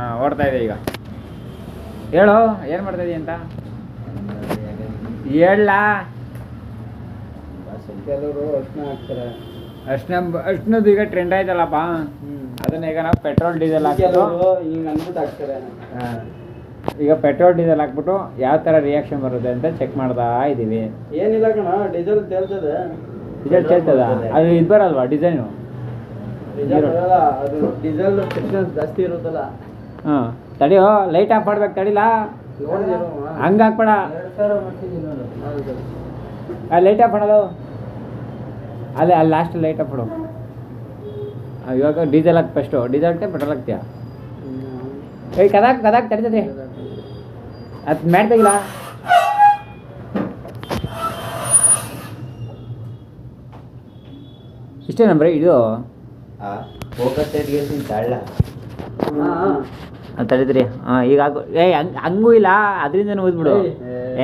ಹಾಂ ಓಡ್ತಾ ಇದೆ ಈಗ. ಹೇಳು ಏನು ಮಾಡ್ತಾ ಇದೀಯ ಅಂತ? ಹೇಳ ಕೆಲವರು ಅರ್ಶನ ಹಾಕ್ತಾರೆ ಅರ್ಶನ ಅರ್ಶಿನದ್ದು ಈಗ ಟ್ರೆಂಡ್ ಆಯ್ತಲ್ಲಪ್ಪ. ಅದನ್ನ ಈಗ ನಾವು ಪೆಟ್ರೋಲ್ ಡೀಸೆಲ್ ಹಾಕಿದ್ರು ಹಿಂಗೆ ಅನ್ಬಿಟ್ಟು ಹಾಕ್ತಾರೆ ಹಾ. ಈಗ ಪೆಟ್ರೋಲ್ ಡೀಸೆಲ್ ಹಾಕ್ಬಿಟ್ಟು ಯಾವ ಥರ ರಿಯಾಕ್ಷನ್ ಬರುತ್ತೆ ಅಂತ ಚೆಕ್ ಮಾಡ್ತಾ ಇದ್ದೀವಿ. ಏನಿಲ್ಲ ಕಣ ಡೀಸೆಲ್ ತೇಲ್ತದೆ. ಡೀಸೆಲ್ ಹೇಳ್ತದ ಅದು ಇದು ಬರಲ್ವಾ ಡಿಸೈನು ಅದು ಡೀಸೆಲ್ ಜಾಸ್ತಿ ಇರುತ್ತಲ್ಲ. ಹಾಂ. ತಡಿಯೋ ಲೈಟ್ ಆಫ್ ಮಾಡ್ಬೇಕು ತಡಿಲ? ಹಂಗ ಹಾಕ್ಬೇಡ. ಆ ಲೈಟ್ ಆಫ್ ಮಾಡೋದು ಅಲ್ಲೇ ಅಲ್ಲಿ ಲಾಸ್ಟ್ ಲೈಟ್ ಆಫ್ ಮಾಡು. ಇವಾಗ ಡೀಸೆಲ್ ಹಾಕಿ ಫಸ್ಟು ಡೀಸೆಲ್ ಹಾಕ್ತೀಯ ಪೆಟ್ರೋಲ್ ಹಾಕ್ತೀಯ? ಏಯ್ ಕದಾಕ್ ಕದಾಕ್ ತಡಿತದೆ ಅದು ಮಾಡ್ತಾಗಿಲ್ಲ ಇಷ್ಟೇ ನಂಬ್ರಿ ಇದು? ಫೋಕಸ್ ಎಡ್ಗೆಸಿನ ತಳ್ಳ ಅದು ತಡಿದ್ರಿ ಹಾಂ ಈಗ ಹಾಕು. ಏ ಹಂಗ್ ಹಂಗೂ ಇಲ್ಲ ಅದರಿಂದ ಓದ್ಬಿಡು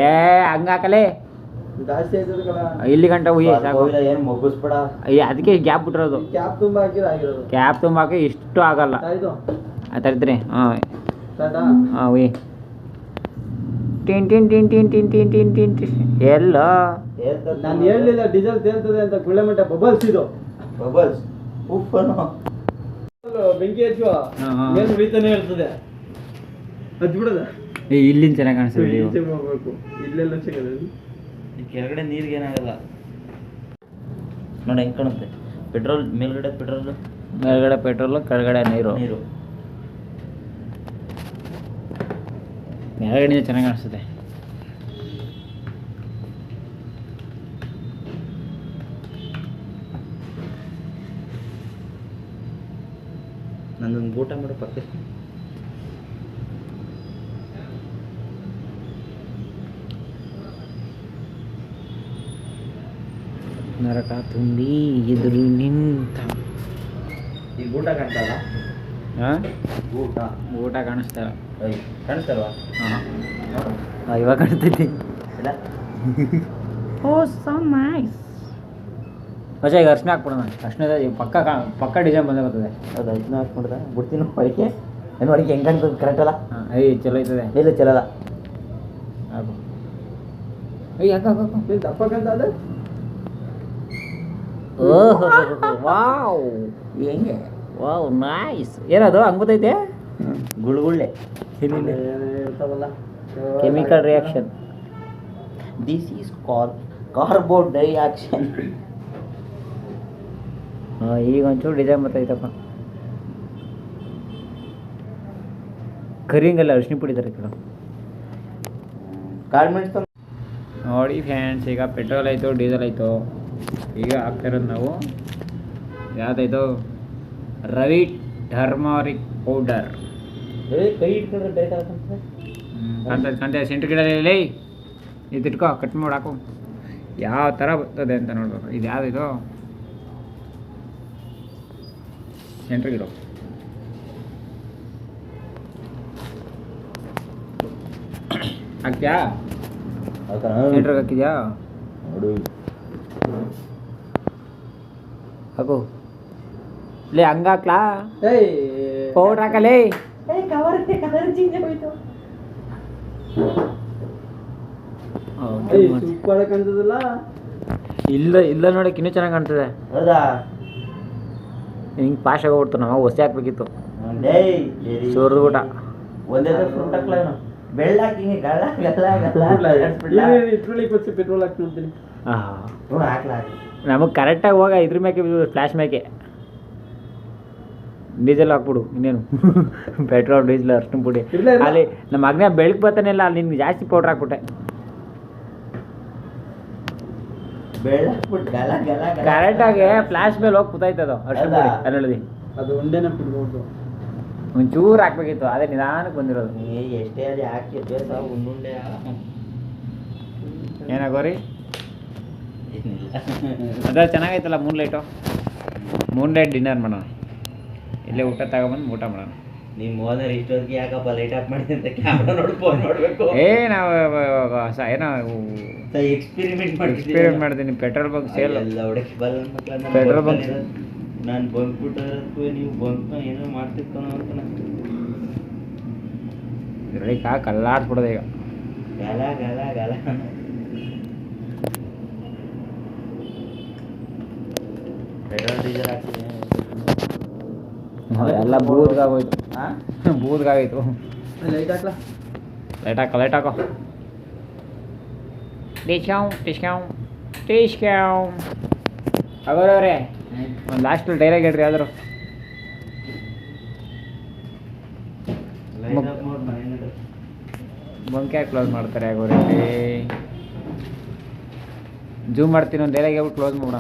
ಏ ಹಂಗೆ ಹಾಕಲೇ. ಜಾಸ್ತಿ ಇಲ್ಲಿ ಗಂಟ ಉಯ್ಯ ಸಾಕು. ಏನು ಮುಗಿಸ್ಬೇಡ. ಅಯ್ಯ, ಅದಕ್ಕೆ ಗ್ಯಾಪ್ ಬಿಟ್ಟಿರೋದು. ಗ್ಯಾಪ್ ತುಂಬಾ ಹಾಕಿದ್ರೆ ಆಗಿರೋದು ಕ್ಯಾಪ್ ತುಂಬಾಕೆ ಇಷ್ಟು ಆಗಲ್ಲ. ಆಯ್ತು ಆ ತಡಿದ್ರಿ. ಹಾಂ ಟಾಟಾ ಹಾಂ ಉಯ್ ಟಿನ್ ಟಿನ್ ಟಿನ್ ಟಿನ್ ಟಿನ್ ಟಿನ್ ಟಿನ್ ಟಿನ್ ಟಿನ್. ಎಲ್ಲ? ನಾನು ಹೇಳಲಿಲ್ಲ ಡೀಸೆಲ್ ತೇಲ್ತದೆ ಅಂತ ಗುಳ್ಳೆ ಮಟ್ಟ ಬಬಲ್ಸ್ ಇದು. ಬಬಲ್ಸ್? ಉಪ್ಪನು ಬೆಂಕಿ ಹಚ್ಚುವ ಹಾ, ಹಾ. ಮೇಲೆ ಉಳಿತಾನೆ ಇರ್ತದೆ ಹಚ್ಬಿಡದ ಏ ಇಲ್ಲಿಂದ ಚೆನ್ನಾಗಿ ಕಾಣಿಸ್ತದೆ ನೀವು ಈಚೆ ಹೋಗ್ಬೇಕು? ಇಲ್ಲೆಲ್ಲ ಸಿಗದ ಕೆಳಗಡೆ ನೀರಿಗೆ ಏನಾಗಲ್ಲ. ನೋಡಿ ಹೆಂಗ್ ಕಾಣುತ್ತೆ? ಪೆಟ್ರೋಲ್ ಮೇಲ್ಗಡೆ ಪೆಟ್ರೋಲ್? ಮೇಲ್ಗಡೆ ಪೆಟ್ರೋಲು ಕೆಳಗಡೆ ನೀರು. ನೀರು. ಮೇಲ್ಗಡೆಯಿಂದ ಚೆನ್ನಾಗಿ ಕಾಣಿಸ್ತದೆ. ನಂದೊಂದು ಊಟ ಮಾಡೋ ಪಕ್ಕ ನರಕ ತುಂಬಿ ಎದುರು ನಿಂತ. ಈಗ ಊಟ ಕಾಣ್ತಲ್ಲ? ಹಾಂ ಊಟ. ಊಟ ಕಾಣಿಸ್ತಾ ಕಾಣಿಸ್ತಲ್ವಾ? ಹಾಂ ಇವಾಗ ಕಾಣ್ತೈತಿ. ಓ ಸೊ ನೈಸ್ ಮಚ್ಚ ಈಗ ಅರ್ಶಿನ ಹಾಕ್ಬಿಡೋಣ. ಅರ್ಶಿನದ ಈಗ ಪಕ್ಕ ಪಕ್ಕ ಡಿಸೈನ್ ಬಂದೇ ಬರ್ತದೆ. ಹೌದಾ? ಇದನ್ನ ಹಾಕ್ಬಿಡ್ದ. ಬಿಡ್ತೀನಿ ಅಡಿಕೆ. ಏನು ಅಡಿಕೆ? ಹೆಂಗೆ ಕಾಣ್ತದೆ? ಕರೆಕ್ಟ್ ಅಲ್ಲ? ಹಾಂ ಐ ಚಲೋ ಐತದೆ. ಇಲ್ಲ ಚಲೋ ಹಾಕು. ಐ ಯಾಕೆ ಹಾಕು ದಪ್ಪಕ್ಕಂತ ಅದ ಓಹೋ ವಾವ್. ಹೆಂಗೆ? ವಾವ್ ನೈಸ್ ಏನದು? ಹಂಗ್ ಗೊತ್ತೈತೆ ಗುಳ್ಗುಳ್ಳೆ. ಇರ್ತಾವಲ್ಲ? Chemical reaction this is call carbon dioxide ಹಾಂ ಈಗ ಒಂಚೂರು ಡಿಸೈನ್ ಬರ್ತೈತಪ್ಪ ಕರಿಂಗಲ್ಲ ಅರ್ಶಿನ ಪುಡಿತಾರೆ ಕಣ ಗಾರ್ಮೆಂಟ್ಸ್ ನೋಡಿ ಫ್ಯಾನ್ಸ್ ಈಗ ಪೆಟ್ರೋಲ್ ಆಯಿತು ಡೀಸೆಲ್ ಆಯಿತು. ಈಗ ಹಾಕ್ತಿರೋದು ನಾವು ಯಾವುದಾಯ್ತು? ರವಿ ಟರ್ಮರಿಕ್ ಪೌಡರ್ ಕೈ ಇಟ್ಕೊಂಡ್ರೆ ಡೈಟ್ ಆಗ್ತಂತೆ ಕಾಣ್ತದೆ ಕಾಣ್ತದೆ ಸೆಂಟ್ರ್ ಗಿಡದಲ್ಲಿ ಇದು ಇಟ್ಕೋ ಕಟ್ ಮಾಡಿ ಹಾಕು. ಯಾವ ಥರ ಬರ್ತದೆ ಅಂತ ನೋಡ್ಬೇಕು. ಇದು ಯಾವುದಿದು ಸೆಂಟ್ರ್ ಗಿಡ ಹಾಕ್ತ್ಯಾ? ಸೆಂಟ್ರಿಗೆ ಹಾಕಿದ್ಯಾ? ನೋಡು. ಹಾಕು. ಲೇ ಹಂಗೆ ಹಾಕ್ಲಾ? ಪೌಡ್ರ್ ಹಾಕಲೇ? ಇಲ್ಲ ಇಲ್ಲ ನೋಡಕ್ಕೆ ಇನ್ನೂ ಚೆನ್ನಾಗಿ ಕಾಣ್ತದೆ. ಹೌದಾ? ಹಿಂಗೆ ಪಾಶ್ ಆಗೋಗ್ಬಿಡ್ತು ನಾವು ಹೊಸ ಹಾಕ್ಬೇಕಿತ್ತು. ಸುರಿದು ಊಟ. ಒಂದೇ ಫ್ರೂಟ್ ಬೆಳ್ಳಾಕಿ ಗಲ್ಲ ಗಲ್ಲ ಪೆಟ್ರೋಲ್ ಹಾಕಿ ನೋಡ್ತೀನಿ ನಮಗೆ ಕರೆಕ್ಟಾಗಿ ಹೋಗ ಇದ್ರ ಮೇಕೆ ಫ್ಲ್ಯಾಶ್ ಮೇಕೆ. ಡೀಸೆಲ್ ಹಾಕ್ಬಿಡು ಇನ್ನೇನು. ಪೆಟ್ರೋಲ್ ಡೀಸೆಲ್ ಅಷ್ಟು ಪುಡಿ. ಅಲ್ಲಿ ನಮ್ಮ ಮಗನೇ ಬೆಳಕು ಬರ್ತಾನಿಲ್ಲ ಅಲ್ಲಿ ನಿನ್ಗೆ ಜಾಸ್ತಿ ಪೌಡ್ರ್ ಹಾಕ್ಬಿಟ್ಟೆ. ಬೆಳ್ಳಾಕ್ಬಿಟ್ಟು ಗಲ ಗಲ ಗಲ ಕರೆಕ್ಟಾಗಿ ಫ್ಲ್ಯಾಶ್ ಮೇಲೆ ಹೋಗಿ ಕೂತಾಯ್ತದು ಅರ್ಶಿನ ಪುಡಿ? ಅಲ್ಲೊಳದಿ ಅದು ಒಂದೇನ ಬಿಡ್ಬೋದು ಒಂಚೂರು ಹಾಕ್ಬೇಕಿತ್ತು ಅದೇ ನಿಧಾನಕ್ಕೆ ಬಂದಿರೋದು. ಏ ಎಷ್ಟೇ ಅಲ್ಲಿ ಹಾಕಿ ಬೇಸ ಉಂಡುಂಡೆ ಏನಾಗೋರಿ ಅದ್ರಲ್ಲಿ ಅದ್ರ ಚೆನ್ನಾಗೈತಲ್ಲ Moon light Moon light dinner ಮಾಡೋಣ. ಇಲ್ಲೇ ಊಟ ತಗೊಂಬಂದು ಊಟ ಮಾಡೋಣ. ನಿಮ್ಮ ಓನರ್ ಇಷ್ಟೊತ್ತಿಗೆ ಯಾಕಪ್ಪ ಲೈಟ್ ಆಫ್ ಮಾಡಿ ಅಂತ ಕ್ಯಾಮ್ರಾ ನೋಡಿ ಫೋನ್ ಮಾಡಬೇಕು ಏ ನಾವು ಸ- ಏನೋ ಎಕ್ಸ್ಪೆರಿಮೆಂಟ್ ಎಕ್ಸ್ಪೀರಿಯನ್ಸ್ ಮಾಡ್ತೀನಿ ಪೆಟ್ರೋಲ್ ಬಂಕ್ ಸೇಲ್ ಎಲ್ಲ ಹುಡುಕಿ ಬಲ್ಲ Petrol bunk. ನಾನು ಬಂಕ್ ಬಿಟ್ಟೋದಕ್ಕೂ ನೀವು ಬಂಕ್ ಏನೋ ಮಾಡ್ತಿರ್ತಾನೋ ಅಂತ ಇದರಲ್ಲಿ ಕಾ ಕಲ್ಲಾಡ್ಸ್ಬಿಡೋದು ಈಗ. ಗಲ ಗಲ ಗಲ. ಪೆಟ್ರೋಲ್ ಡೀಸೆಲ್ ಹಾಕ್ತೀನಿ. ಎಲ್ಲ ಬೂದ್ಗಾಗೋಯ್ತು ಹಾಂ ಬೂದ್ಗಾಗೋಯ್ತು ಲೈಟ್ ಹಾಕ್ಲಾ? ಲೈಟ್ ಹಾಕೋ ಲೈಟ್ ಹಾಕೋ. ಟಿಶ್ಕಾವ್ ಟಿಶ್ಕಾವ್ ಟಿಶ್ಕಾವ್ ಆಗೋರವ್ರೆ ಒಂದು ಲಾಸ್ಟ್ ಡೈಲಾಗ್ ಹೇಳ್ರಿ ಆದರೂ. ಬಂಕೆ ಕ್ಲೋಸ್ ಮಾಡ್ತಾರೆ ಆಗೋರಲ್ಲಿ ಜೂಮ್ ಮಾಡ್ತೀನಿ ಒಂದು ಡೈಲಾಗ್ ಹೇಳ್ಬಿಟ್ಟು ಕ್ಲೋಸ್ ಮಾಡೋಣ